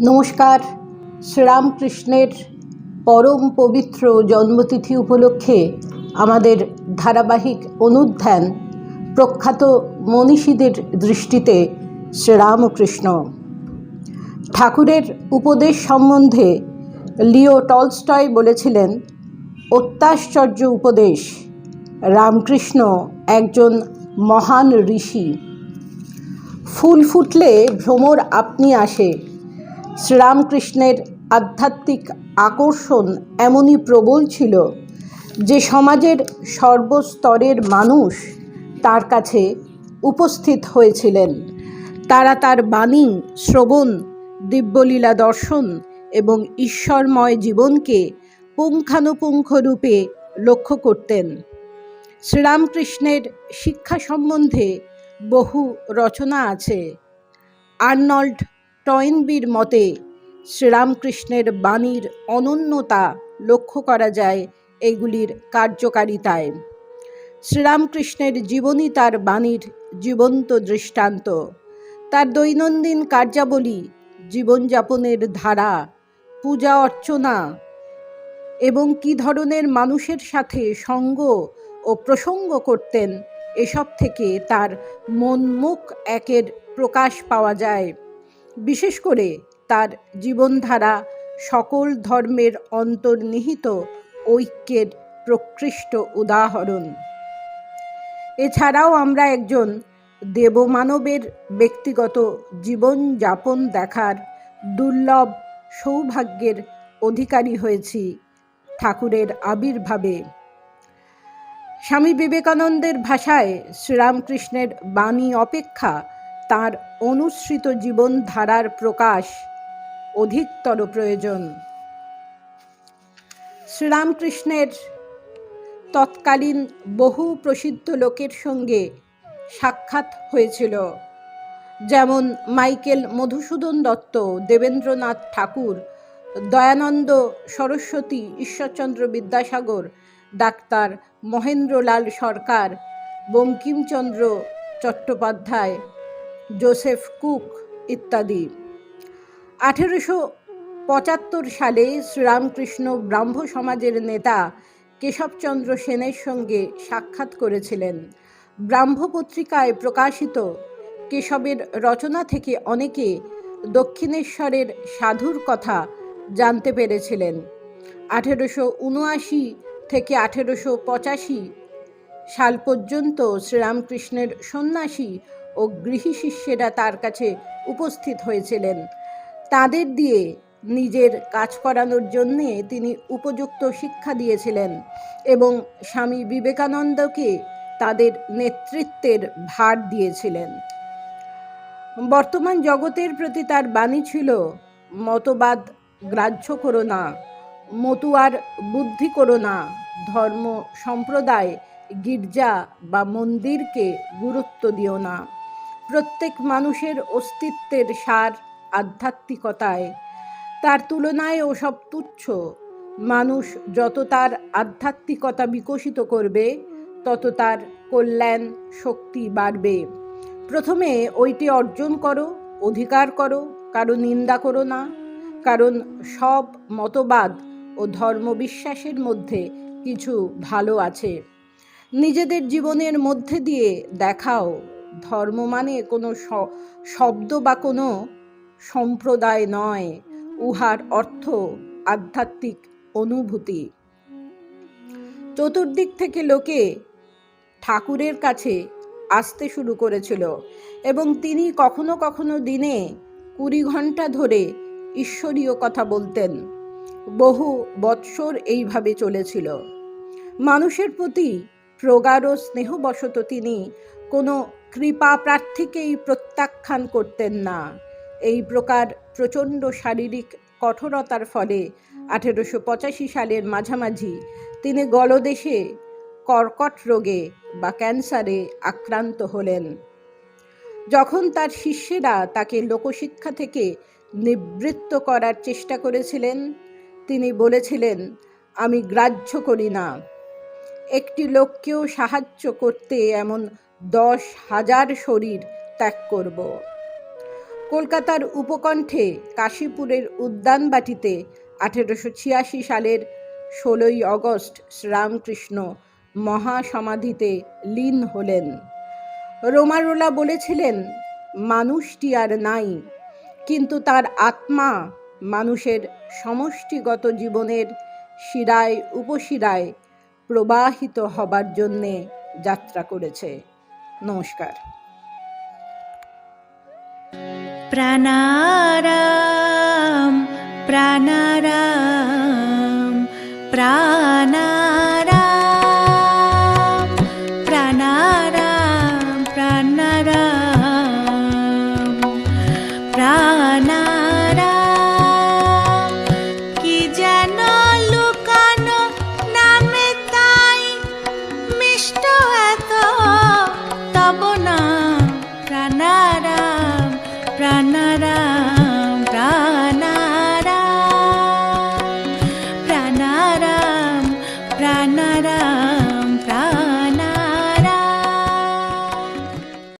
নমস্কার। শ্রীরামকৃষ্ণের পরম পবিত্র জন্মতিথি উপলক্ষে আমাদের ধারাবাহিক অনুধ্যান প্রখ্যাত মনীষীদের দৃষ্টিতে শ্রীরামকৃষ্ণ। ঠাকুরের উপদেশ সম্বন্ধে লিও টলস্টয় বলেছিলেন, অত্যাশ্চর্য উপদেশ। রামকৃষ্ণ একজন মহান ঋষি। ফুল ফুটলে ভ্রমর আপনি আসে। শ্রীরামকৃষ্ণের আধ্যাত্মিক আকর্ষণ এমনই প্রবল ছিল যে সমাজের সর্বস্তরের মানুষ তার কাছে উপস্থিত হয়েছিলেন। তারা তার বাণী, শ্রবণ, দিব্যলীলা দর্শন এবং ঈশ্বরময় জীবনকে পুঙ্খানুপুঙ্খ রূপে লক্ষ্য করতেন। শ্রীরামকৃষ্ণের শিক্ষা সম্বন্ধে বহু রচনা আছে। আর্নল্ড টয়েনবির মতে, শ্রীরামকৃষ্ণের বাণীর অনন্যতা লক্ষ্য করা যায় এগুলির কার্যকারিতায়। শ্রীরামকৃষ্ণের জীবনী তার বাণীর জীবন্ত দৃষ্টান্ত। তার দৈনন্দিন কার্যাবলী, জীবনযাপনের ধারা, পূজা অর্চনা এবং কী ধরনের মানুষের সাথে সঙ্গ ও প্রসঙ্গ করতেন, এসব থেকে তার মনমুখ একের প্রকাশ পাওয়া যায়। বিশেষ করে তার জীবনধারা সকল ধর্মের অন্তর্নিহিত ঐক্যের প্রকৃষ্ট উদাহরণ। এছাড়াও আমরা একজন দেবমানবের ব্যক্তিগত জীবনযাপন দেখার দুর্লভ সৌভাগ্যের অধিকারী হয়েছি ঠাকুরের আবির্ভাবে। স্বামী বিবেকানন্দের ভাষায় শ্রীরামকৃষ্ণের বাণী অপেক্ষা তার অনুসৃত জীবনধারার প্রকাশ অধিকতর প্রয়োজন। শ্রীরামকৃষ্ণের তৎকালীন বহু প্রসিদ্ধ লোকের সঙ্গে সাক্ষাৎ হয়েছিল, যেমন Michael Madhusudan Dutt, Debendranath Thakur, Dayananda Saraswati, Ishwarchandra Vidyasagar, doctor Mahendralal Sarkar, Bankimchandra Chattopadhyay Joseph Cook ইত্যাদি। আঠেরোশো পঁচাত্তর সালে শ্রীরামকৃষ্ণ ব্রাহ্ম সমাজের নেতা কেশবচন্দ্র সেনের সঙ্গে সাক্ষাৎ করেছিলেন। ব্রাহ্ম পত্রিকায় প্রকাশিত কেশবের রচনা থেকে অনেকে দক্ষিণেশ্বরের সাধুর কথা জানতে পেরেছিলেন। আঠেরোশো উনআশি থেকে আঠেরোশো পঁচাশি সাল পর্যন্ত শ্রীরামকৃষ্ণের সন্ন্যাসী ও গৃহী শিষ্যেরা তার কাছে উপস্থিত হয়েছিলেন। তাদের দিয়ে নিজের কাজ করানোর জন্যে তিনি উপযুক্ত শিক্ষা দিয়েছিলেন এবং স্বামী বিবেকানন্দকে তাদের নেতৃত্বের ভার দিয়েছিলেন। বর্তমান জগতের প্রতি তার বাণী ছিল, মতবাদ গ্রাহ্য করো না, মতুয়ার বুদ্ধি করো না, ধর্ম সম্প্রদায়, গির্জা বা মন্দিরকে গুরুত্ব দিও না। প্রত্যেক মানুষের অস্তিত্বের সার আধ্যাত্মিকতায়। তার তুলনায় ওসব তুচ্ছ। মানুষ যত তার আধ্যাত্মিকতা বিকশিত করবে, তত তার কল্যাণ শক্তি বাড়বে। প্রথমে ওইটি অর্জন করো, অধিকার করো, কারও নিন্দা করো না। কারণ সব মতবাদ ও ধর্মবিশ্বাসের মধ্যে কিছু ভালো আছে। নিজেদের জীবনের মধ্যে দিয়ে দেখাও। ধর্ম মানে কোনো শব্দ বা কোনো সম্প্রদায় নয়। উহার অর্থ আধ্যাত্মিক অনুভূতি। চতুর্দিক থেকে লোকে ঠাকুরের কাছে আসতে শুরু করেছিল এবং তিনি কখনো কখনো দিনে কুড়ি ঘণ্টা ধরে ঈশ্বরীয় কথা বলতেন। বহু বৎসর এইভাবে চলেছিল। মানুষের প্রতি প্রগাঢ় স্নেহবশত তিনি কোনো কৃপা প্রার্থীকেই প্রত্যাখ্যান করতেন না। এই প্রকার প্রচণ্ড শারীরিক কঠোরতার ফলে আঠেরোশো পঁচাশি সালের মাঝামাঝি তিনি গলদেশে কর্কট রোগে বা ক্যান্সারে আক্রান্ত হলেন। যখন তার শিষ্যেরা তাকে লোকশিক্ষা থেকে নিবৃত্ত করার চেষ্টা করেছিলেন, তিনি বলেছিলেন, আমি গ্রাহ্য করি না। একটি লোককেও সাহায্য করতে এমন দশ হাজার শরীর ত্যাগ করব। কলকাতার উপকণ্ঠে কাশীপুরের উদ্যানবাটিতে আঠেরোশো ছিয়াশি সালের ষোলোই অগস্ট শ্রীরামকৃষ্ণ মহাসমাধিতে লীন হলেন। রোমারোলা বলেছিলেন, মানুষটি আর নাই, কিন্তু তার আত্মা মানুষের সমষ্টিগত জীবনের শিরায় উপশিরায় প্রবাহিত হবার জন্যে যাত্রা করেছে। নমস্কার। প্রাণারাম প্রাণারাম প্রাণারাম।